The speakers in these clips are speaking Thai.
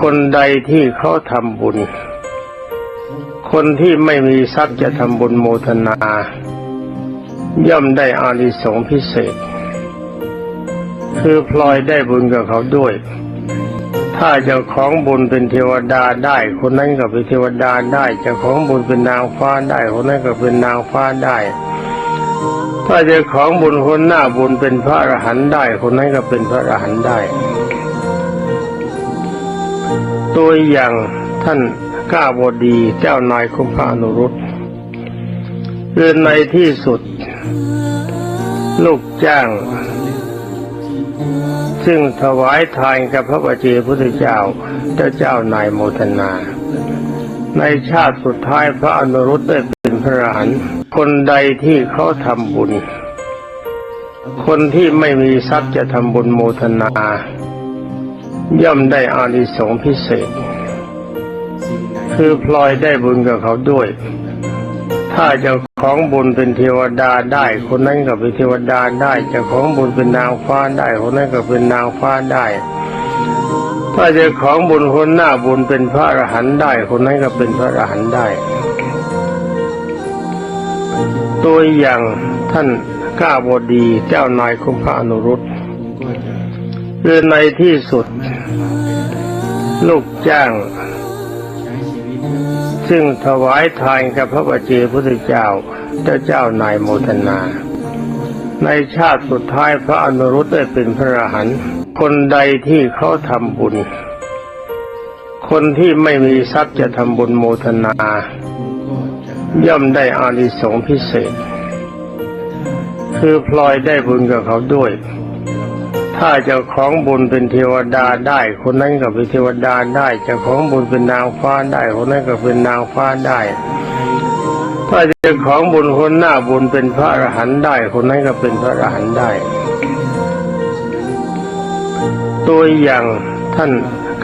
คนใดที่เขาทำบุญ คนที่ไม่มีทรัพย์จะทำบุญโมทนา ย่อมได้อานิสงส์พิเศษ คือพลอยได้บุญกับเขาด้วย ถ้าเจ้าของบุญเป็นเทวดาได้คนนั้นก็เป็นเทวดาได้เจ้าของบุญเป็นนางฟ้าได้คนนั้นก็เป็นนางฟ้าได้ถ้าเจ้าของบุญคนหน้าบุญเป็นพระอรหันต์ได้ คนนั้นก็เป็นพระอรหันต์ได้ ตัวอย่างท่านก้าบดีเจ้านายคุมพระอนุรุตคือในที่สุด ลูกจ้าง ซึ่งถวายทานกับพระบัจเจพุทธเจ้าเจ้าเจ้านายโมทนา ในชาติสุดท้ายพระอนุรุตได้เป็นพระอรหันต์คนใดที่เขาทำบุญ คนที่ไม่มีทรัพย์จะทำบุญโมทนา ย่อมได้อานิสงส์พิเศษ คือพลอยได้บุญกับเขาด้วย ถ้าเจ้าของบุญเป็นเทวดาได้คนนั้นก็เป็นเทวดาได้เจ้าของบุญเป็นนางฟ้าได้คนนั้นก็เป็นนางฟ้าได้ ถ้าเจ้าของบุญคนหน้าบุญเป็นพระอรหันต์ได้ คนนั้นก็เป็นพระอรหันต์ได้ ตัวอย่างท่านก้าบดีเจ้านายคุมพระอนุรุต คือในที่สุด ลูกจ้าง ซึ่งถวายทานกับพระบัจเจพุทธเจ้า เจ้าเจ้านายโมทนา ในชาติสุดท้ายพระอนุรุตได้เป็นพระอรหันต์คนใดที่เขาทำบุญ คนที่ไม่มีทรัพย์จะทำบุญโมทนา ย่อมได้อานิสงส์พิเศษ คือพลอยได้บุญกับเขาด้วย ถ้าเจ้าของบุญเป็นเทวดาได้ คนนั้นก็เป็นเทวดาได้เจ้าของบุญเป็นนางฟ้าได้ คนนั้นก็เป็นนางฟ้าได้ ถ้าเจ้าของบุญคนหน้าบุญเป็นพระอรหันต์ได้ คนนั้นก็เป็นพระอรหันต์ได้ ตัวอย่างท่าน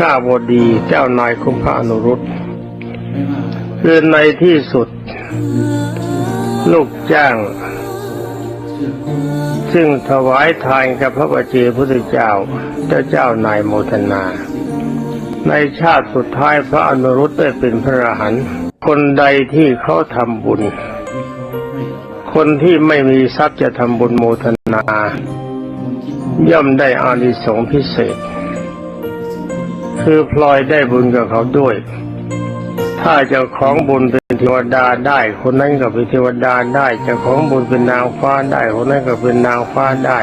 ก้าบดีเจ้านายคุมพระอนุรุตคือในที่สุด ลูกจ้าง ซึ่งถวายทานกับพระบัจเจพุทธเจ้าเจ้าเจ้านายโมทนา ในชาติสุดท้ายพระอนุรุตได้เป็นพระอรหันต์คนใดที่เขาทำบุญ คนที่ไม่มีทรัพย์จะทำบุญโมทนา ย่อมได้อานิสงส์พิเศษ คือพลอยได้บุญกับเขาด้วย ถ้าเจ้าของบุญเป็นเทวดาได้ คนนั้นก็เป็นเทวดาได้เจ้าของบุญเป็นนางฟ้าได้คนนั้นก็เป็นนางฟ้าได้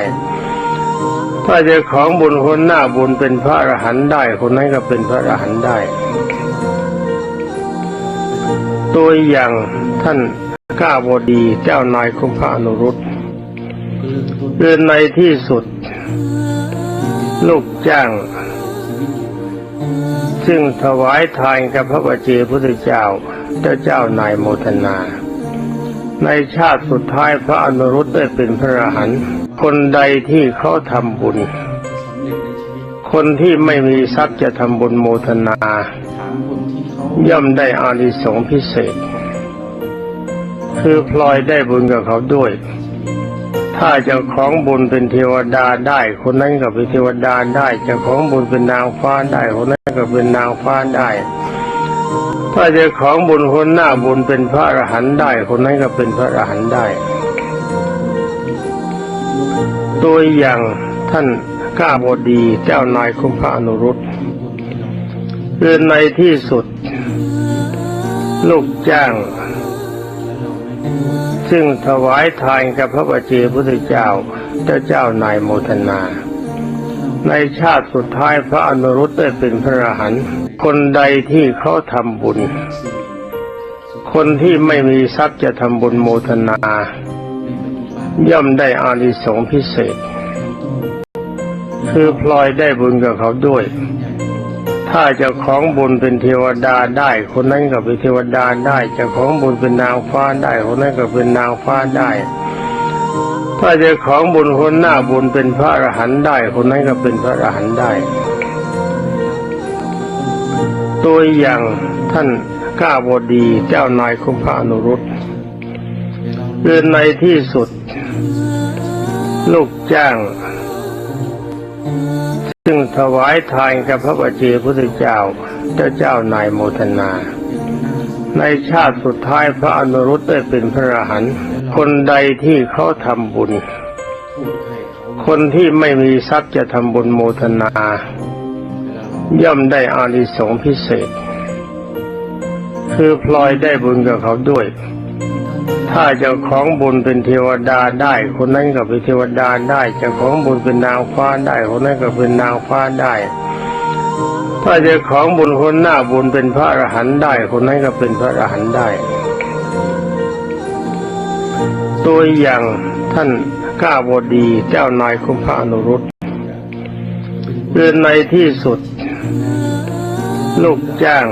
ถ้าเจ้าของบุญคนหน้าบุญเป็นพระอรหันต์ได้ คนนั้นก็เป็นพระอรหันต์ได้ ตัวอย่างท่านก้าบดีเจ้านายคุมพระอนุรุตคือในที่สุด ลูกจ้าง ซึ่งถวายทานกับพระบัจเจพุทธเจ้าเจ้าเจ้านายโมทนา ในชาติสุดท้ายพระอนุรุตได้เป็นพระอรหันต์คนใดที่เขาทำบุญ คนที่ไม่มีทรัพย์จะทำบุญโมทนา ย่อมได้อานิสงส์พิเศษ คือพลอยได้บุญกับเขาด้วย ถ้าเจ้าของบุญเป็นเทวดาได้ คนนั้นก็เป็นเทวดาได้เจ้าของบุญเป็นนางฟ้าได้ คนนั้นก็เป็นนางฟ้าได้ ถ้าเจ้าของบุญคนหน้าบุญเป็นพระอรหันต์ได้ คนนั้นก็เป็นพระอรหันต์ได้ ตัวอย่างท่านก้าบดีเจ้านายคุมพระอนุรุตคือในที่สุด ลูกจ้าง ซึ่งถวายทานกับพระบัจเจพุทธเจ้าเจ้าเจ้านายโมทนา ในชาติสุดท้ายพระอนุรุตได้เป็นพระอรหันต์คนใดที่เขาทำบุญ คนที่ไม่มีทรัพย์จะทำบุญโมทนา ย่อมได้อานิสงส์พิเศษ คือพลอยได้บุญกับเขาด้วย ถ้าเจ้าของบุญเป็นเทวดาได้ คนนั้นก็เป็นเทวดาได้เจ้าของบุญเป็นนางฟ้าได้ คนนั้นก็เป็นนางฟ้าได้ ถ้าเจ้าของบุญคนหน้าบุญเป็นพระอรหันต์ได้ คนนั้นก็เป็นพระอรหันต์ได้ ตัวอย่างท่านก้าบดีเจ้านายคุมพระอนุรุตคือในที่สุด ลูกจ้าง ซึ่งถวายทานกับพระบัจเจพุทธเจ้าเจ้าเจ้านายโมทนา ในชาติสุดท้ายพระอนุรุตได้เป็นพระอรหันต์คนใดที่เขาทำบุญ คนที่ไม่มีทรัพย์จะทำบุญโมทนา ย่อมได้อานิสงส์พิเศษ คือพลอยได้บุญกับเขาด้วย ถ้าเจ้าของบุญเป็นเทวดาได้ คนนั้นก็เป็นเทวดาได้เจ้าของบุญเป็นนางฟ้าได้คนนั้นก็เป็นนางฟ้าได้ ถ้าเจ้าของบุญคนหน้าบุญเป็นพระอรหันต์ได้ คนนั้นก็เป็นพระอรหันต์ได้ตัวอย่างท่านก้าวดีเจ้านายคุมพระอนุรุตเรือนในที่สุด ลูกจ้าง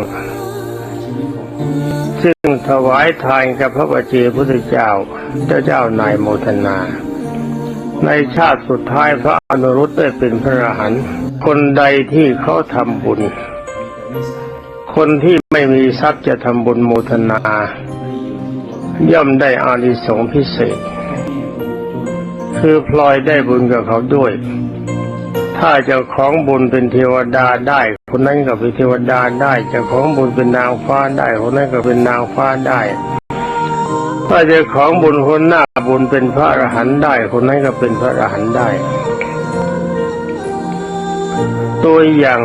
ซึ่งถวายทานกับพระบัจเจพุทธเจ้า เจ้าเจ้านายโมทนา ในชาติสุดท้ายพระอนุรุตได้เป็นพระอรหันต์คนใดที่เขาทำบุญ คนที่ไม่มีทรัพย์จะทำบุญโมทนา ย่อมได้อานิสงส์พิเศษ คือพลอยได้บุญกับเขาด้วย ถ้าเจ้าของบุญเป็นเทวดาได้ คนนั้นก็เป็นเทวดาได้เจ้าของบุญเป็นนางฟ้าได้คนนั้นก็เป็นนางฟ้าได้ ถ้าเจ้าของบุญคนหน้าบุญเป็นพระอรหันต์ได้ คนนั้นก็เป็นพระอรหันต์ได้ ตัวอย่าง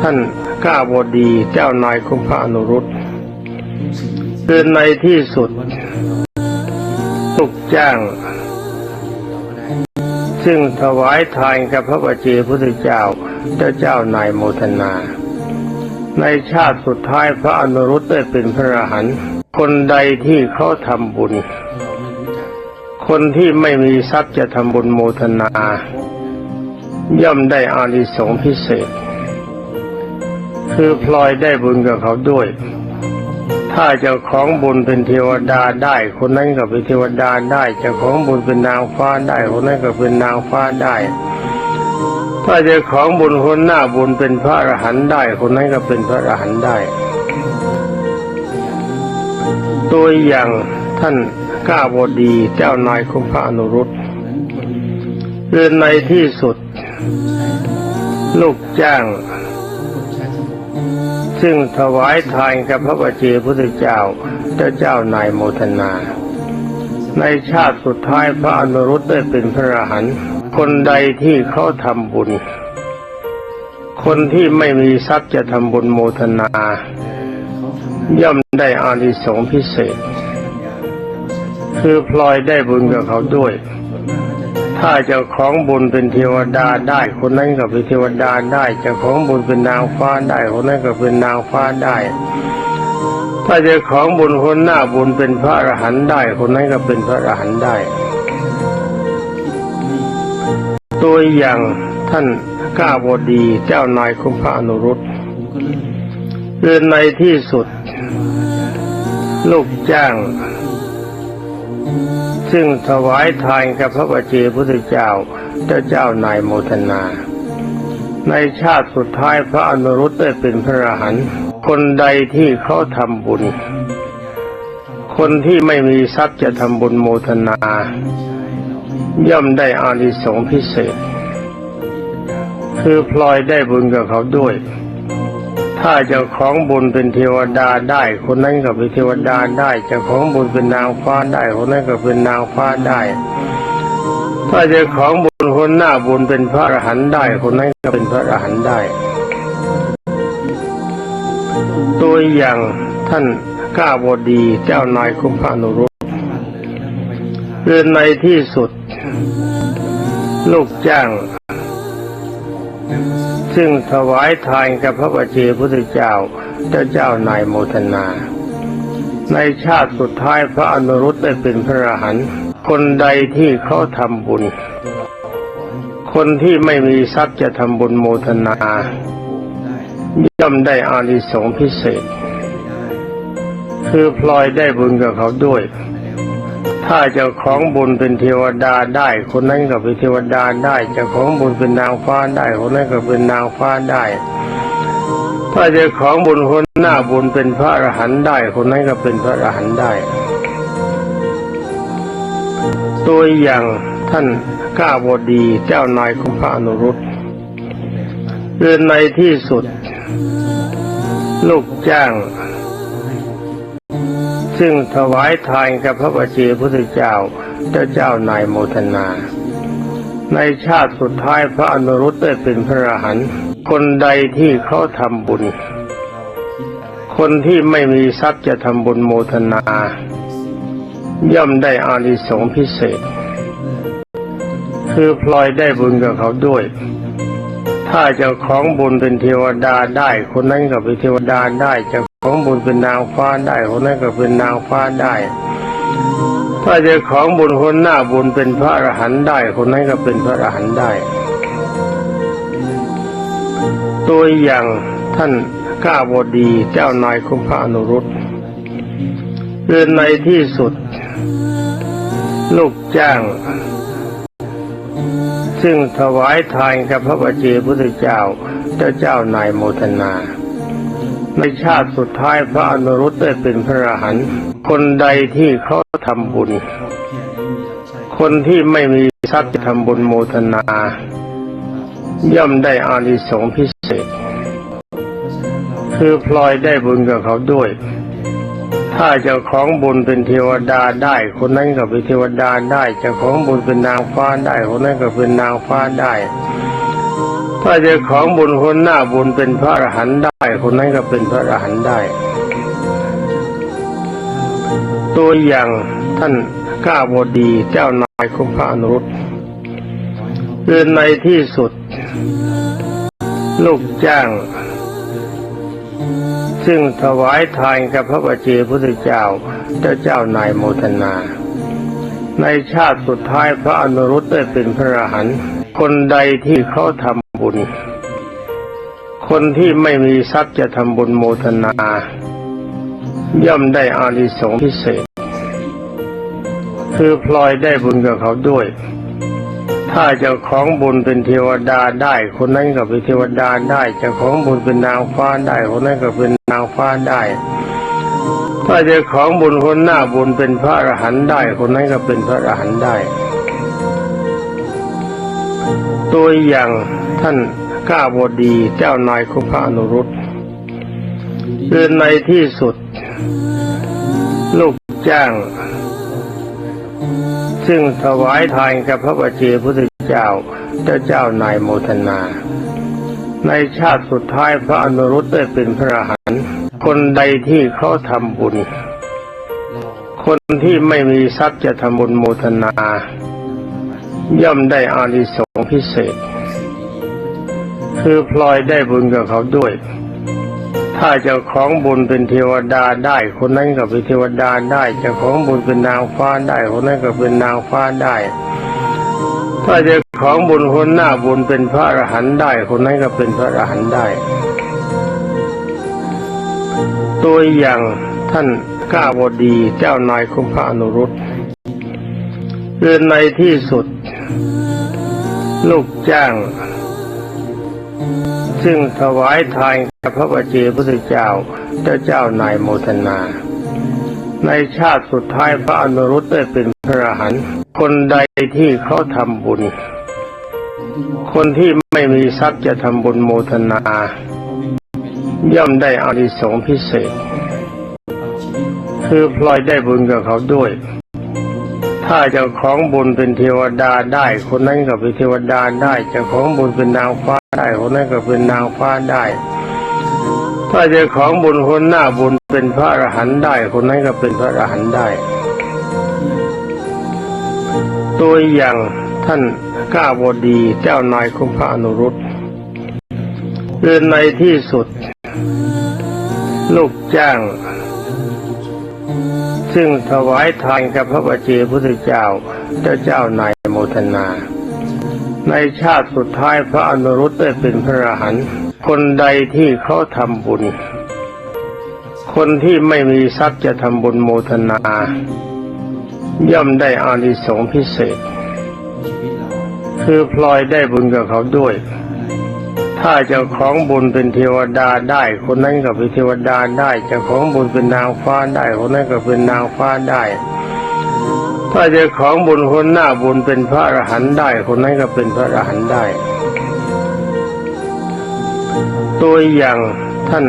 ท่านก้าวดีเจ้านายคุมพระอนุรุตคือในที่สุดลูกจ้าง ซึ่งถวายทานกับพระบัจเจพุทธเจ้าเจ้าเจ้านายโมทนา ในชาติสุดท้ายพระอนุรุตได้เป็นพระอรหันต์คนใดที่เขาทำบุญ คนที่ไม่มีทรัพย์จะทำบุญโมทนา ย่อมได้อานิสงส์พิเศษ คือพลอยได้บุญกับเขาด้วย ถ้าเจ้าของบุญเป็นเทวดาได้ คนนั้นก็เป็นเทวดาได้เจ้าของบุญเป็นนางฟ้าได้ คนนั้นก็เป็นนางฟ้าได้ ถ้าเจ้าของบุญคนหน้าบุญเป็นพระอรหันต์ได้ คนนั้นก็เป็นพระอรหันต์ได้ ตัวอย่างท่านก้าวดีเจ้านายคุมพระอนุรุตเรือนในที่สุด ลูกจ้าง ซึ่งถวายทานกับพระบัจเจพุทธเจ้าเจ้าเจ้านายโมทนา ในชาติสุดท้ายพระอนุรุตได้เป็นพระอรหันต์คนใดที่เขาทำบุญ คนที่ไม่มีทรัพย์จะทำบุญโมทนา ย่อมได้อานิสงส์พิเศษ คือพลอยได้บุญกับเขาด้วย ถ้าเจ้าของบุญเป็นเทวดาได้ คนนั้นก็เป็นเทวดาได้ เจ้าของบุญเป็นนางฟ้าได้ คนนั้นก็เป็นนางฟ้าได้ ถ้าเจ้าของบุญคนหน้าบุญเป็นพระอรหันต์ได้ คนนั้นก็เป็นพระอรหันต์ได้ ตัวอย่างท่านก้าวดีเจ้านายคุมพระอนุรุตเรือนในที่สุด ลูกจ้าง ซึ่งถวายทานกับพระบัจเจพุทธเจ้าเจ้าเจ้านายโมทนา ในชาติสุดท้ายพระอนุรุตได้เป็นพระอรหันต์คนใดที่เขาทำบุญ คนที่ไม่มีทรัพย์จะทำบุญโมทนา ย่อมได้อานิสงส์พิเศษ คือพลอยได้บุญกับเขาด้วย ถ้าเจ้าของบุญเป็นเทวดาได้ คนนั้นก็เป็นเทวดาได้เจ้าของบุญเป็นนางฟ้าได้คนนั้นก็เป็นนางฟ้าได้ ถ้าเจ้าของบุญคนหน้าบุญเป็นพระอรหันต์ได้ คนนั้นก็เป็นพระอรหันต์ได้ ตัวอย่างท่านก้าวดีเจ้านายคุมพระนุรุตเรือนในที่สุด ลูกจ้าง ซึ่งถวายทานกับพระบัจเจพุทธเจ้าเจ้าเจ้านายโมทนา ในชาติสุดท้ายพระอนุรุตได้เป็นพระอรหันต์คนใดที่เขาทำบุญ คนที่ไม่มีทรัพย์จะทำบุญโมทนาย่อมได้อานิสงส์พิเศษ คือพลอยได้บุญกับเขาด้วย ถ้าเจ้าของบุญเป็นเทวดาได้ คนนั้นก็เป็นเทวดาได้เจ้าของบุญเป็นนางฟ้าได้คนนั้นก็เป็นนางฟ้าได้ ถ้าเจ้าของบุญคนหน้าบุญเป็นพระอรหันต์ได้ คนนั้นก็เป็นพระอรหันต์ได้ ตัวอย่างท่านก้าวดีเจ้านายคุมพระอนุรุตหรือในที่สุด ลูกจ้าง ซึ่งถวายทานกับพระบัจเจพุทธเจ้าเจ้าเจ้านายโมทนา ในชาติสุดท้ายพระอนุรุตได้เป็นพระอรหันต์คนใดที่เขาทำบุญ คนที่ไม่มีทรัพย์จะทำบุญโมทนา ย่อมได้อานิสงส์พิเศษ คือพลอยได้บุญกับเขาด้วย ถ้าเจ้าของบุญเป็นเทวดาได้ คนนั้นก็เป็นเทวดาได้จ้า ของบุญเป็นนางฟ้าได้คนนั้นก็เป็นนางฟ้าได้ ถ้าจ้าของบุญคนหน้าบุญเป็นพระอรหันต์ได้ คนนั้นก็เป็นพระอรหันต์ได้ ตัวอย่างท่านก้าบดีเจ้านายของพระอนุรุตเรือนในที่สุด ลูกจ้าง ซึ่งถวายทานกับพระบัจเจพุทธเจ้า เจ้าเจ้านายโมทนา ในชาติสุดท้ายพระอนุรุตได้เป็นพระอรหันต์คนใดที่เขาทำบุญ คนที่ไม่มีทรัพย์จะทำบุญโมทนา ย่อมได้อานิสงส์พิเศษ คือพลอยได้บุญกับเขาด้วย ถ้าจ้าของบุญเป็นเทวดาได้ คนนั้นก็เป็นเทวดาได้จ้าของบุญเป็นนางฟ้าได้ คนนั้นก็เป็นนางฟ้าได้ ถ้าเจ้าของบุญคนหน้าบุญเป็นพระอรหันต์ได้ คนนั้นก็เป็นพระอรหันต์ได้ ตัวอย่างท่านก้าบดีเจ้านายของพระอนุรุตเรือนในที่สุด ลูกจ้าง ซึ่งถวายทานกับพระบัจเจพุทธเจ้า เจ้าเจ้านายโมทนา ในชาติสุดท้ายพระอนุรุตได้เป็นพระอรหันต์คนใดที่เขาทำ ญ คนที่ไม่มีทรัพย์จะทำบุญโมทนา ย่อมได้อานิสงส์พิเศษ คือพลอยได้บุญกับเขาด้วย ถ้าจ้าของบุญเป็นเทวดาได้ คนนั้นก็เป็นเทวดาได้จ้าของบุญเป็นนางฟ้าได้ คนนั้นก็เป็นนางฟ้าได้ถ้าจ้าของบุญคนหน้าบุญเป็นพระอรหันต์ได้ คนนั้นก็เป็นพระอรหันต์ได้ ตัวอย่าง ท่านก้าบดีเจ้านายของพระอนุรุตเรือนในที่สุด ลูกจ้าง ซึ่งถวายทานกับพระบัจเจพุทธเจ้าเจ้าเจ้านายโมทนา ในชาติสุดท้ายพระอนุรุตได้เป็นพระอรหันต์คนใดที่เขาทำบุญ คนที่ไม่มีทรัพย์จะทำบุญโมทนา ย่อมได้อานิสงส์พิเศษ คือพลอยได้บุญกับเขาด้วย ถ้าจ้าของบุญเป็นเทวดาได้คนนั้นก็เป็นเทวดาได้จ้าของบุญเป็นนางฟ้าได้คนนั้นก็เป็นนางฟ้าได้ ถ้าจ้าของบุญคนหน้าบุญเป็นพระอรหันต์ได้ คนนั้นก็เป็นพระอรหันต์ได้ ตัวอย่างท่านก้าบดีเจ้านายของพระอนุรุตเรือนในที่สุด ลูกจ้าง ซึ่งถวายทานกับพระบัจเจพุทธเจ้าเจ้าเจ้านายโมทนา ในชาติสุดท้ายพระอนุรุตได้เป็นพระอรหันต์คนใดที่เขาทำบุญ คนที่ไม่มีทรัพย์จะทำบุญโมทนา ย่อมได้อานิสงส์พิเศษ คือพลอยได้บุญกับเขาด้วย ถ้าเจ้าของบุญเป็นเทวดาได้ คนนั้นก็เป็นเทวดาได้เจ้าของบุญเป็นนางฟ้าได้คนนั้นก็เป็นนางฟ้าได้ ถ้าเจ้าของบุญคนหน้าบุญเป็นพระอรหันต์ได้ คนนั้นก็เป็นพระอรหันต์ได้ ตัวอย่างท่านก้าบดีเจ้านายของพระอนุรุตเรือนในที่สุด ลูกจ้าง ซึ่งถวายทานกับพระบัจเจพุทธเจ้าเจ้าเจ้านายโมทนา ในชาติสุดท้ายพระอนุรุตได้เป็นพระอรหันต์คนใดที่เขาทำบุญ คนที่ไม่มีทรัพย์จะทำบุญโมทนา ย่อมได้อานิสงส์พิเศษ คือพลอยได้บุญกับเขาด้วย ถ้าเจ้าของบุญเป็นเทวดาได้ คนนั้นก็เป็นเทวดาได้เจ้าของบุญเป็นนางฟ้าได้คนนั้นก็เป็นนางฟ้าได้ ถ้าเจ้าของบุญคนหน้าบุญเป็นพระอรหันต์ได้ คนนั้นก็เป็นพระอรหันต์ได้ ตัวอย่างท่าน